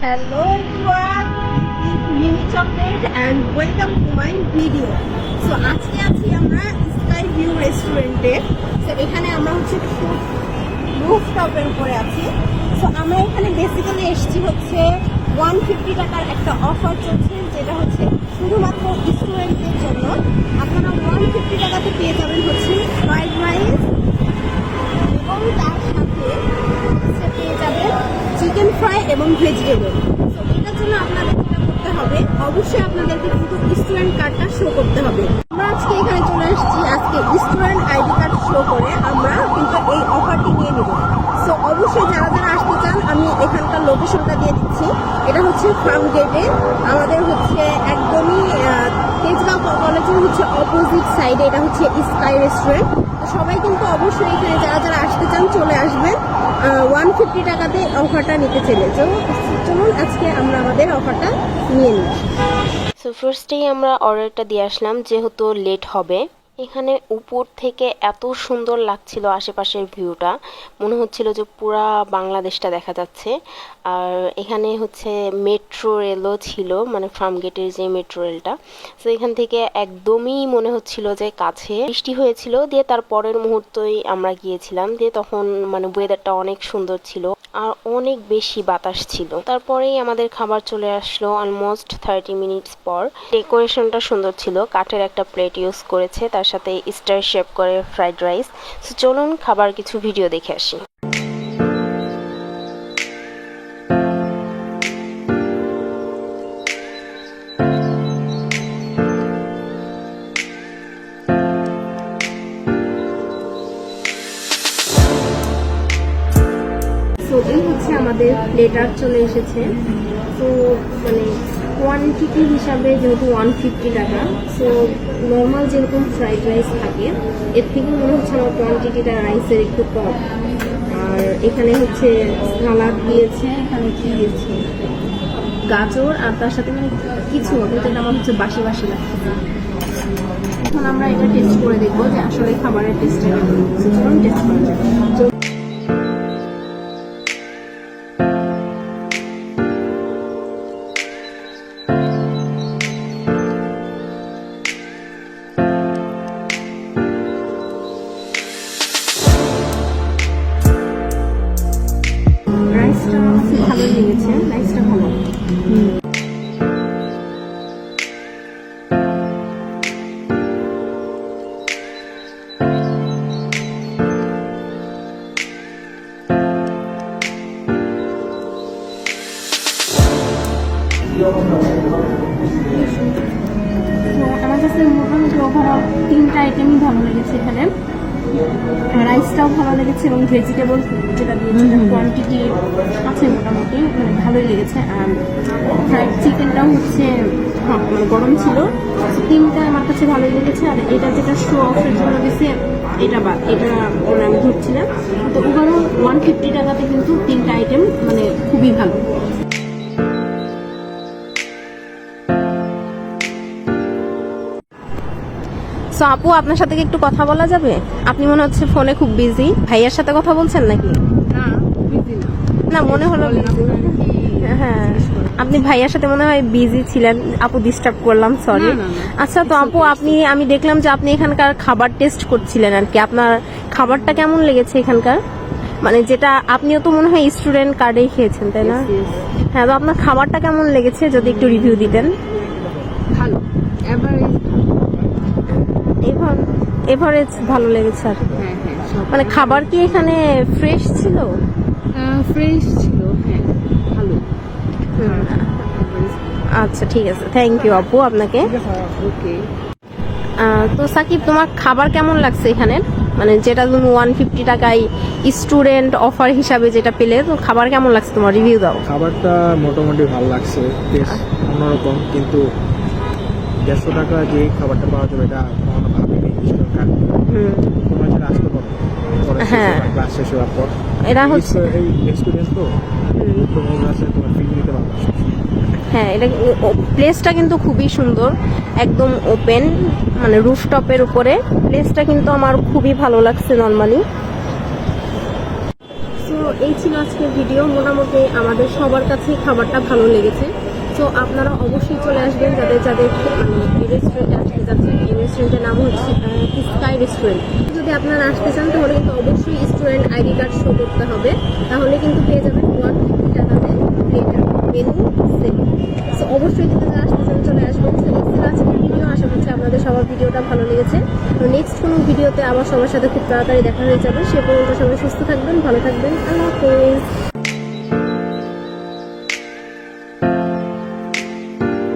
Hello everyone, this is Mimi Chocolate and welcome to my video. So আজকে আছি আমরা sky view রেস্টুরেন্টে তো এখানে আমরা হচ্ছে রুফ টপের উপরে আছি। সো আমরা এখানে বেসিক্যালি এসেছি হচ্ছে ওয়ান ফিফটি টাকার একটা অফার চলছে যেটা হচ্ছে শুধুমাত্র স্টুডেন্টদের জন্য। আপনারা ওয়ান ফিফটি টাকাতে পেয়ে যাবেন হচ্ছে ফ্রাইড রাইস এবং তার সাথে হচ্ছে পেয়ে যাবেন চিকেন ফ্রাই এবং ভেজিটেবল। এটার জন্য আপনাদের যেটা করতে হবে, অবশ্যই আপনাদেরকে কিন্তু স্টুডেন্ট কার্ডটা শো করতে হবে। আমরা আজকে এখানে চলে এসেছি, আজকে স্টুডেন্ট আইডি কার্ড শো করে আমরা কিন্তু এই অফারটি নিয়ে নেব। সো অবশ্যই যারা যারা আসতে চান, আমি এখানকার লোকেশনটা দিয়ে দিচ্ছি। এটা হচ্ছে ফার্ম গেটে আমাদের হচ্ছে একদমই তেজগাঁও কলেজের হচ্ছে অপোজিট সাইডে এটা হচ্ছে স্কাই রেস্টুরেন্ট তো সবাই কিন্তু অবশ্যই এখানে যারা যারা আসতে চান চলে আসবেন। ওয়ান ফিফটি টাকাতে অফারটা নিতে চলেছে চলুন আজকে আমরা আমাদের অফারটা নিয়ে নিই। সো ফার্স্টেই আমরা অর্ডারটা দিয়ে আসলাম, যেহেতু লেট হবে। এখানে উপর থেকে এত সুন্দর লাগছিল আশেপাশের ভিউটা। মনে হচ্ছিল যে পুরা বাংলাদেশটা দেখা যাচ্ছে। আর এখানে হচ্ছে মেট্রো রেলও ছিল মানে ফার্ম গেটের যে মেট্রো রেলটা। তো এখান থেকে একদমই মনে হচ্ছিল যে কাছে। বৃষ্টি হয়েছিল, দিয়ে তার পরের মুহূর্তই আমরা গিয়েছিলাম, দিয়ে তখন মানে ওয়েদারটা অনেক সুন্দর ছিল। আর অনেক বেশি বাতাস ছিল। তারপরেই আমাদের খাবার চলে আসলো অলমোস্ট থার্টি মিনিটস পর। ডেকোরেশনটা সুন্দর ছিল। কাঠের একটা প্লেট ইউজ করেছে। তার সাথে স্টার শেপ করে ফ্রাইড রাইস চলুন খাবার কিছু ভিডিও দেখে আসি। সো এই হচ্ছে আমাদের লেটার চলে এসেছে। তো মানে কোয়ান্টিটি হিসাবে যেহেতু ওয়ান ফিফটি টাকা সো নর্মাল যেরকম ফ্রাইড রাইস থাকে, এর থেকে মনে হচ্ছে আমার কোয়ান্টিটিটা রাইসের একটু কম। আর এখানে হচ্ছে সালাদ দিয়েছে, এখানে কি দিয়েছে? গাজর আর তার সাথে মানে কিছু কিন্তু এটা আমার হচ্ছে বাসি বাসি লাগছে। এখন আমরা এটা টেস্ট করে দেখব যে আসলে খাবারের টেস্ট চলুন টেস্ট করা যাক লেগেছে রাইসটা ভালো। আমার কাছে মোটামুটি ওভারঅল তিনটা আইটেমই ভালো লেগেছে এখানে। রাইসটাও ভালো লেগেছে এবং ভেজিটেবল যেটা দিয়েছে কোয়ান্টিটি আছে মোটামুটি মানে ভালোই লেগেছে। আর ফ্রাইড চিকেনটাও হচ্ছে হ্যাঁ, মানে গরম ছিল। তিনটা আমার কাছে ভালোই লেগেছে। আর এটা যেটা শো অফের জন্য দিছে এটা বা এটা মানে আমি ধরছি না তো ওভারঅল ওয়ান ফিফটি টাকাতে কিন্তু তিনটা আইটেম মানে খুবই ভালো। সো আপু আপনার সাথে কি একটু কথা বলা যাবে? আপনি মনে হচ্ছে ফোনে খুব বিজি ভাইয়ার সাথে কথা বলছেন নাকি? না মনে হলো হ্যাঁ আপনি ভাইয়ার সাথে মনে হয় বিজি ছিলেন। আপু ডিস্টার্ব করলাম সরি আচ্ছা তো আপু আপনি আমি দেখলাম যে আপনি এখানকার খাবার টেস্ট করছিলেন আর কি। আপনার খাবারটা কেমন লেগেছে এখানকার? মানে যেটা আপনিও তো মনে হয় স্টুডেন্ট কার্ডেই খেয়েছেন তাই না? হ্যাঁ তো আপনার খাবারটা কেমন লেগেছে? যদি একটু রিভিউ দিতেন। ভালো। এভার এভারেজ ভালো লেগেছে আর। কি। হ্যাঁ হ্যাঁ মানে খাবার কি এখানে ফ্রেশ ছিল? ফ্রেশ ছিল হ্যাঁ ভালো। আচ্ছা ঠিক আছে। থ্যাংক ইউ আপু আপনাকে। ওকে তো সাকিব তোমার খাবার কেমন লাগছে এখানে? মানে যেটা তুমি ওয়ান ফিফটি টাকায় স্টুডেন্ট অফার হিসাবে যেটা পেলে তো খাবার কেমন লাগছে তোমার? রিভিউ দাও। খাবারটা মোটামুটি ভালো লাগছে। অন্যরকম কিন্তু দেড়শো টাকা যে খাবারটা পাওয়া যাবে এটা কখনো ভাবিনি হ্যাঁ। ক্লাস শেষ হওয়ার পর। এটা হচ্ছে। হ্যাঁ এটা প্লেসটা কিন্তু খুবই সুন্দর একদম ওপেন মানে রুফটপের উপরে। প্লেসটা কিন্তু আমার খুবই ভালো লাগছে নর্মালি সো এই ছিল আজকের ভিডিও মোটামুটি আমাদের সবার কাছে খাবারটা ভালো লেগেছে। তো আপনারা অবশ্যই চলে আসবেন যাদের যাদের মানে রেস্টুরেন্টে আসতে যাচ্ছেন এই রেস্টুরেন্টের নাম হচ্ছে স্কাই রেস্টুরেন্ট যদি আপনারা আসতে চান, তাহলে কিন্তু অবশ্যই স্টুডেন্ট আইডি কার্ড শো করতে হবে। তাহলে কিন্তু পেয়ে যাবেন ওয়ান ফিফটি টাকাতে মেনু সেট সো অবশ্যই যদি যারা আসতে চান, চলে আসবেন। তো এই আজকের ভিডিও, আশা করছি আপনাদের সবার ভিডিওটা ভালো লেগেছে। তো নেক্সট কোনো ভিডিওতে আবার সবার সাথে খুব তাড়াতাড়ি দেখা হয়ে যাবে। সে পর্যন্ত সবাই সুস্থ থাকবেন, ভালো থাকবেন। আল্লাহ হাফেজ।